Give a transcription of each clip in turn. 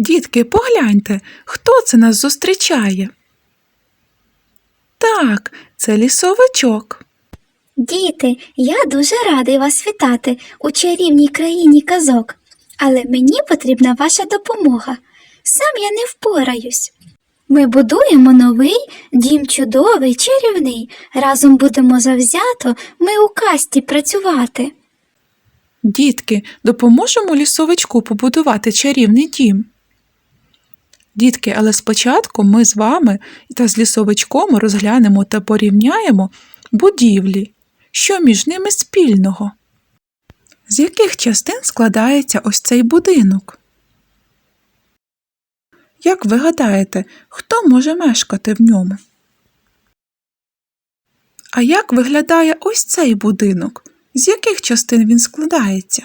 Дітки, погляньте, хто це нас зустрічає? Так, це лісовичок. Діти, я дуже радий вас вітати у чарівній країні казок, але мені потрібна ваша допомога. Сам я не впораюсь. Ми будуємо новий дім чудовий, чарівний. Разом будемо завзято ми у касті працювати. Дітки, допоможемо лісовичку побудувати чарівний дім. Дітки, але спочатку ми з вами та з лісовичком розглянемо та порівняємо будівлі, що між ними спільного. З яких частин складається ось цей будинок? Як ви гадаєте, хто може мешкати в ньому? А як виглядає ось цей будинок? З яких частин він складається?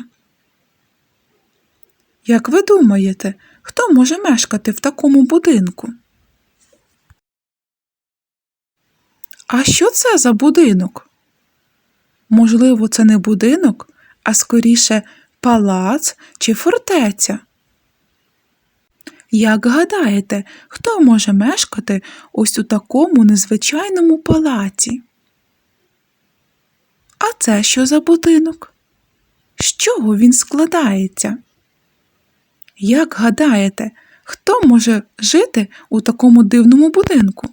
Як ви думаєте, хто може мешкати в такому будинку? А що це за будинок? Можливо, це не будинок, а скоріше палац чи фортеця. Як гадаєте, хто може мешкати ось у такому незвичайному палаці? А це що за будинок? З чого він складається? Як гадаєте, хто може жити у такому дивному будинку?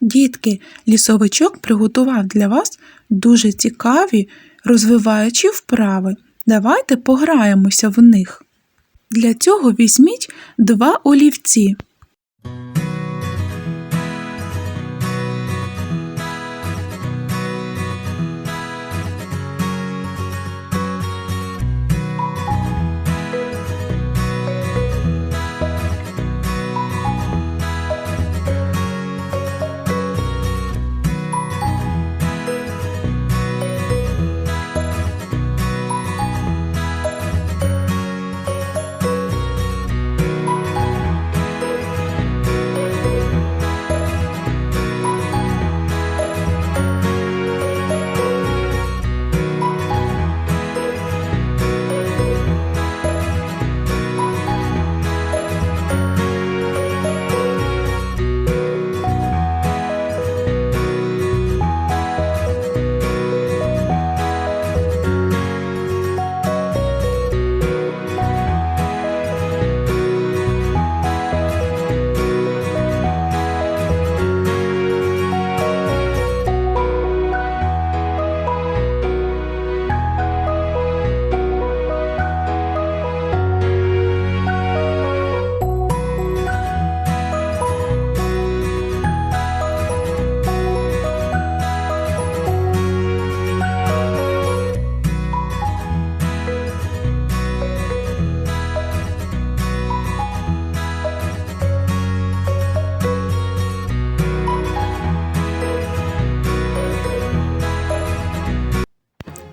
Дітки, лісовичок приготував для вас дуже цікаві, розвиваючі вправи. Давайте пограємося в них. Для цього візьміть два олівці.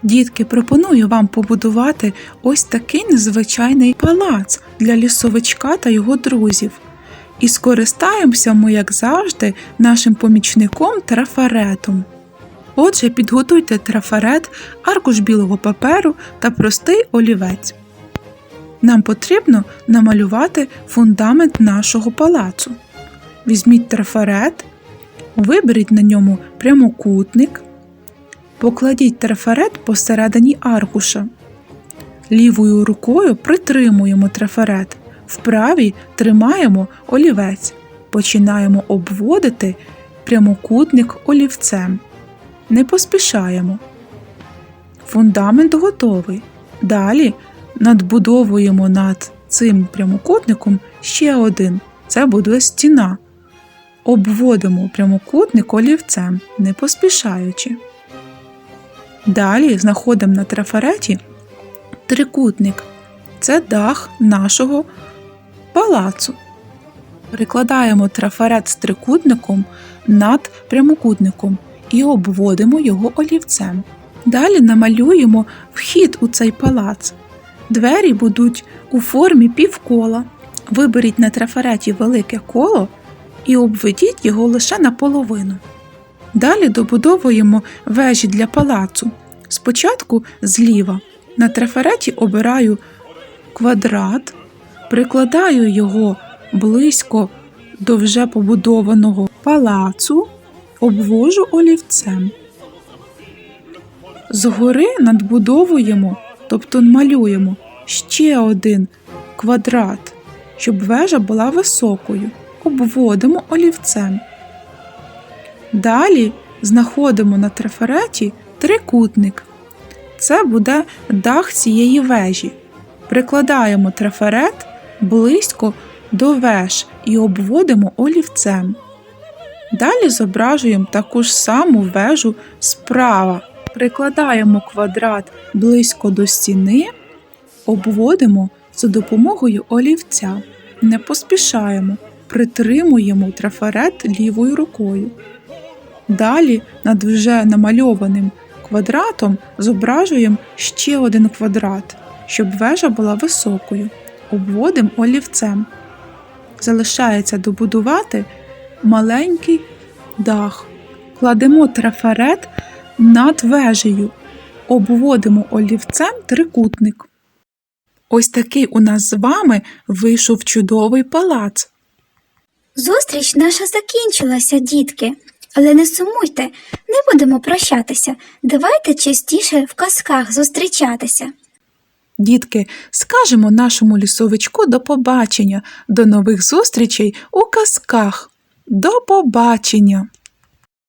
Дітки, пропоную вам побудувати ось такий незвичайний палац для лісовичка та його друзів. І скористаємося ми, як завжди, нашим помічником трафаретом. Отже, підготуйте трафарет, аркуш білого паперу та простий олівець. Нам потрібно намалювати фундамент нашого палацу. Візьміть трафарет, виберіть на ньому прямокутник. Покладіть трафарет посередині аркуша. Лівою рукою притримуємо трафарет, в правій тримаємо олівець. Починаємо обводити прямокутник олівцем. Не поспішаємо. Фундамент готовий. Далі надбудовуємо над цим прямокутником ще один. Це буде стіна. Обводимо прямокутник олівцем, не поспішаючи. Далі знаходимо на трафареті трикутник. Це дах нашого палацу. Прикладаємо трафарет з трикутником над прямокутником і обводимо його олівцем. Далі намалюємо вхід у цей палац. Двері будуть у формі півкола. Виберіть на трафареті велике коло і обведіть його лише наполовину. Далі добудовуємо вежі для палацу. Спочатку зліва. На трафареті обираю квадрат, прикладаю його близько до вже побудованого палацу, обвожу олівцем. Згори надбудовуємо, тобто малюємо ще один квадрат, щоб вежа була високою. Обводимо олівцем. Далі знаходимо на трафареті трикутник. Це буде дах цієї вежі. Прикладаємо трафарет близько до веж і обводимо олівцем. Далі зображуємо таку ж саму вежу справа. Прикладаємо квадрат близько до стіни, обводимо за допомогою олівця. Не поспішаємо, притримуємо трафарет лівою рукою. Далі над вже намальованим квадратом зображуємо ще один квадрат, щоб вежа була високою. Обводимо олівцем. Залишається добудувати маленький дах. Кладемо трафарет над вежею, обводимо олівцем трикутник. Ось такий у нас з вами вийшов чудовий палац. Зустріч наша закінчилася, дітки. Але не сумуйте, не будемо прощатися. Давайте частіше в казках зустрічатися. Дітки, скажемо нашому лісовичку до побачення, до нових зустрічей у казках. До побачення!